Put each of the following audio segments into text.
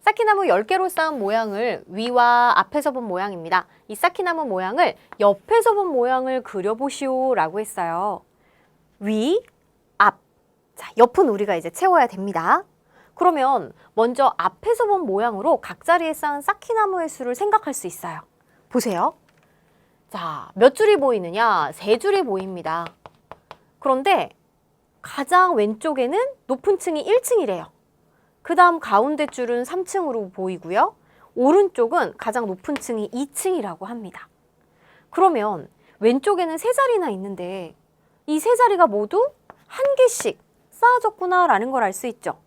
쌓기나무 10개로 쌓은 모양을 위와 앞에서 본 모양입니다. 이 쌓기나무 모양을 옆에서 본 모양을 그려보시오 라고 했어요. 위, 앞. 자, 옆은 우리가 이제 채워야 됩니다. 그러면 먼저 앞에서 본 모양으로 각 자리에 쌓은 쌓기나무의 수를 생각할 수 있어요. 보세요. 자, 몇 줄이 보이느냐? 세 줄이 보입니다. 그런데 가장 왼쪽에는 높은 층이 1층이래요. 그 다음 가운데 줄은 3층으로 보이고요. 오른쪽은 가장 높은 층이 2층이라고 합니다. 그러면 왼쪽에는 세 자리나 있는데 이 세 자리가 모두 한 개씩 쌓아졌구나라는 걸 알 수 있죠.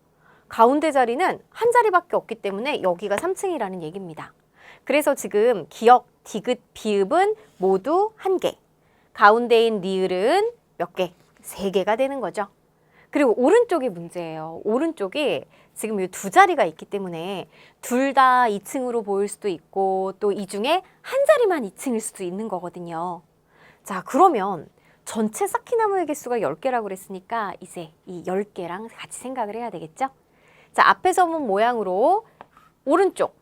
가운데 자리는 한 자리밖에 없기 때문에 여기가 3층이라는 얘기입니다. 그래서 지금 기역, 디귿, 비읍은 모두 한 개. 가운데인 리을은 몇 개? 세 개가 되는 거죠. 그리고 오른쪽이 문제예요. 오른쪽이 지금 이 두 자리가 있기 때문에 둘 다 2층으로 보일 수도 있고 또 이 중에 한 자리만 2층일 수도 있는 거거든요. 자, 그러면 전체 쌓기나무의 개수가 10개라고 그랬으니까 이제 이 10개랑 같이 생각을 해야 되겠죠? 자, 앞에서 본 모양으로 오른쪽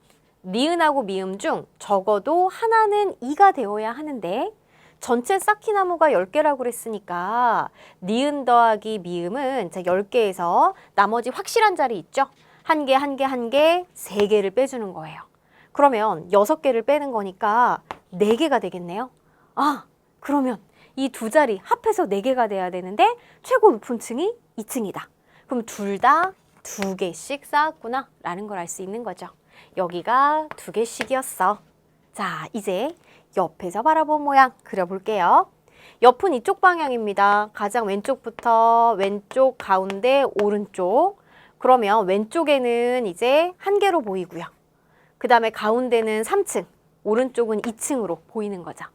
니은하고 미음 중 적어도 하나는 2가 되어야 하는데 전체 쌓기나무가 10개라고 그랬으니까 니은 더하기 미음은 자 10개에서 나머지 확실한 자리 있죠? 한 개, 한 개, 한 개, 세 개를 빼주는 거예요. 그러면 여섯 개를 빼는 거니까 네 개가 되겠네요. 아, 그러면 이 두 자리 합해서 네 개가 돼야 되는데 최고 높은 층이 2층이다. 그럼 둘 다 두 개씩 쌓았구나 라는 걸 알 수 있는 거죠. 여기가 두 개씩이었어. 자, 이제 옆에서 바라본 모양 그려볼게요. 옆은 이쪽 방향입니다. 가장 왼쪽부터 왼쪽, 가운데, 오른쪽. 그러면 왼쪽에는 이제 한 개로 보이고요. 그 다음에 가운데는 3층, 오른쪽은 2층으로 보이는 거죠.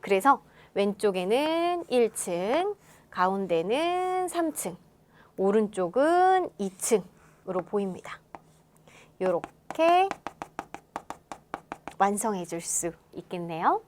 그래서 왼쪽에는 1층, 가운데는 3층, 오른쪽은 2층으로 보입니다. 이렇게 완성해 줄 수 있겠네요.